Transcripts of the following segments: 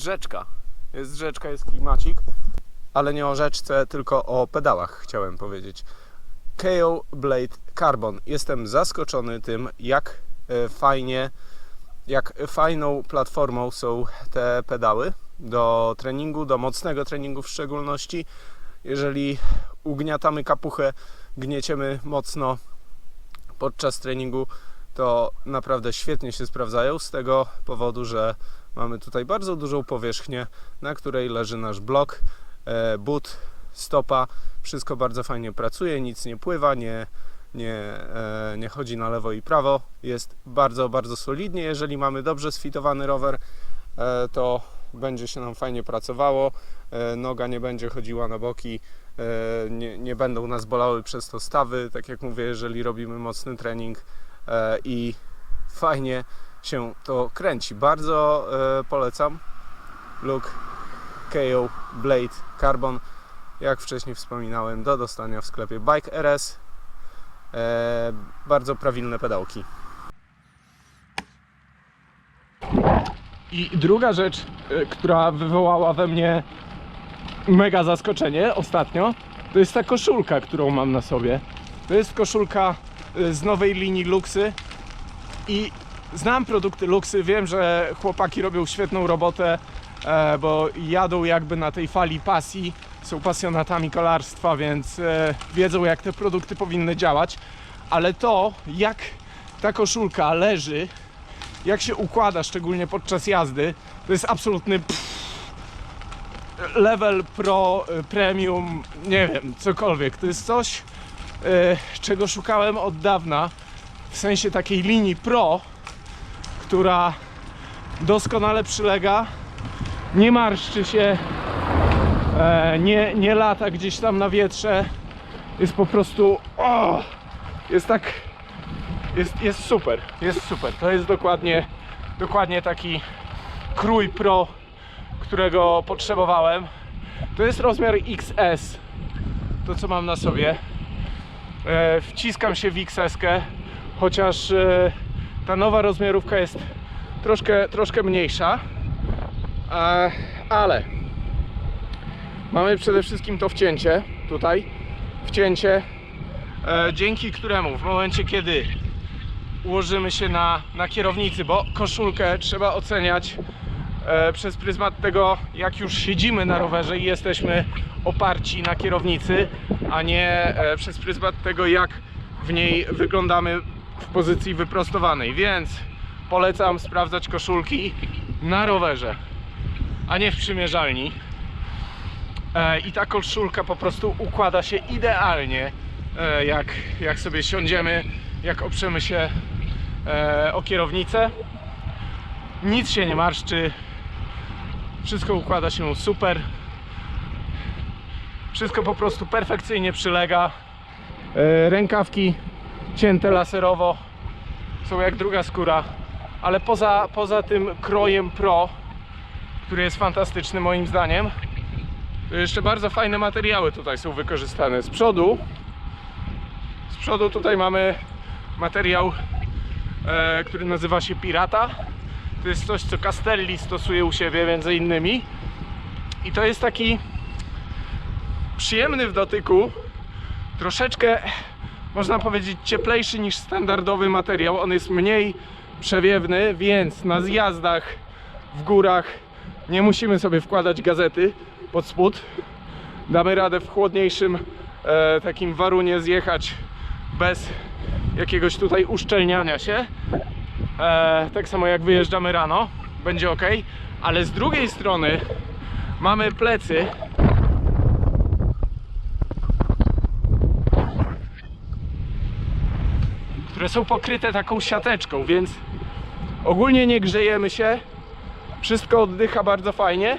rzeczka. Jest rzeczka, jest klimacik. Ale nie o rzeczce, tylko o pedałach chciałem powiedzieć. KO Blade Carbon. Jestem zaskoczony tym, jak e, fajnie, jak fajną platformą są te pedały do treningu, do mocnego treningu w szczególności. Jeżeli ugniatamy kapuchę, gnieciemy mocno podczas treningu, to naprawdę świetnie się sprawdzają z tego powodu, że mamy tutaj bardzo dużą powierzchnię, na której leży nasz blok, e, but, stopa, wszystko bardzo fajnie pracuje, nic nie pływa, nie, nie, e, nie chodzi na lewo i prawo. Jest bardzo, bardzo solidnie. Jeżeli mamy dobrze sfitowany rower, e, to będzie się nam fajnie pracowało. Noga nie będzie chodziła na boki, nie, nie będą nas bolały przez to stawy. Tak jak mówię, jeżeli robimy mocny trening i fajnie się to kręci. Bardzo e, polecam. Look KO Blade Carbon jak wcześniej wspominałem, do dostania w sklepie Bike RS. E, bardzo prawilne pedałki. I druga rzecz, e, która wywołała we mnie mega zaskoczenie ostatnio, to jest ta koszulka, którą mam na sobie. To jest koszulka z nowej linii Luxy i znam produkty Luxy, wiem, że chłopaki robią świetną robotę, e, bo jadą jakby na tej fali pasji, są pasjonatami kolarstwa, więc e, wiedzą jak te produkty powinny działać, ale to jak ta koszulka leży, jak się układa, szczególnie podczas jazdy, to jest absolutny pff, level pro, e, premium, nie wiem, cokolwiek. To jest coś, czego szukałem od dawna, w sensie takiej linii pro, która doskonale przylega, nie marszczy się, e, nie, nie lata gdzieś tam na wietrze. Jest po prostu. O, jest tak. Jest, jest super, jest super. To jest dokładnie, dokładnie taki krój pro, którego potrzebowałem. To jest rozmiar XS, to co mam na sobie. E, wciskam się w XS-kę, chociaż e, ta nowa rozmiarówka jest troszkę, troszkę mniejsza. Ale mamy przede wszystkim to wcięcie tutaj. Wcięcie, e, dzięki któremu w momencie kiedy ułożymy się na, na kierownicy, bo koszulkę trzeba oceniać e, przez pryzmat tego, jak już siedzimy na rowerze i jesteśmy oparci na kierownicy, a nie e, przez pryzmat tego, jak w niej wyglądamy w pozycji wyprostowanej. Więc polecam sprawdzać koszulki na rowerze, a nie w przymierzalni. E, I ta koszulka po prostu układa się idealnie, e, jak, jak sobie siądziemy, jak oprzemy się e, o kierownicę. Nic się nie marszczy, wszystko układa się super. Wszystko po prostu perfekcyjnie przylega. Rękawki cięte laserowo są jak druga skóra, ale poza, poza tym krojem pro, który jest fantastyczny moim zdaniem, jeszcze bardzo fajne materiały tutaj są wykorzystane. Z przodu, z przodu tutaj mamy materiał, e, który nazywa się Pirata. To jest coś, co Castelli stosuje u siebie między innymi. I to jest taki przyjemny w dotyku, troszeczkę można powiedzieć cieplejszy niż standardowy materiał. On jest mniej przewiewny, więc na zjazdach w górach nie musimy sobie wkładać gazety pod spód. Damy radę w chłodniejszym e, takim warunie zjechać bez jakiegoś tutaj uszczelniania się. E, tak samo jak wyjeżdżamy rano, będzie ok. Ale z drugiej strony mamy plecy które są pokryte taką siateczką, więc ogólnie nie grzejemy się. Wszystko oddycha bardzo fajnie,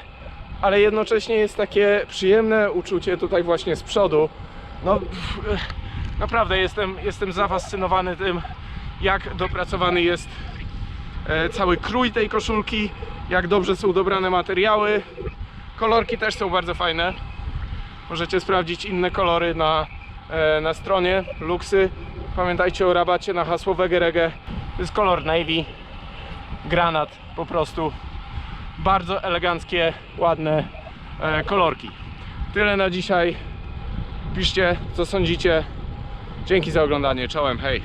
ale jednocześnie jest takie przyjemne uczucie tutaj właśnie z przodu. No pff, naprawdę jestem, jestem zafascynowany tym, jak dopracowany jest e, cały krój tej koszulki, jak dobrze są dobrane materiały. Kolorki też są bardzo fajne. Możecie sprawdzić inne kolory na, na stronie Luxy. Pamiętajcie o rabacie na hasło Wegerege. To jest kolor navy, granat po prostu. Bardzo eleganckie, ładne e, kolorki. Tyle na dzisiaj. Piszcie co sądzicie. Dzięki za oglądanie. Czołem, hej.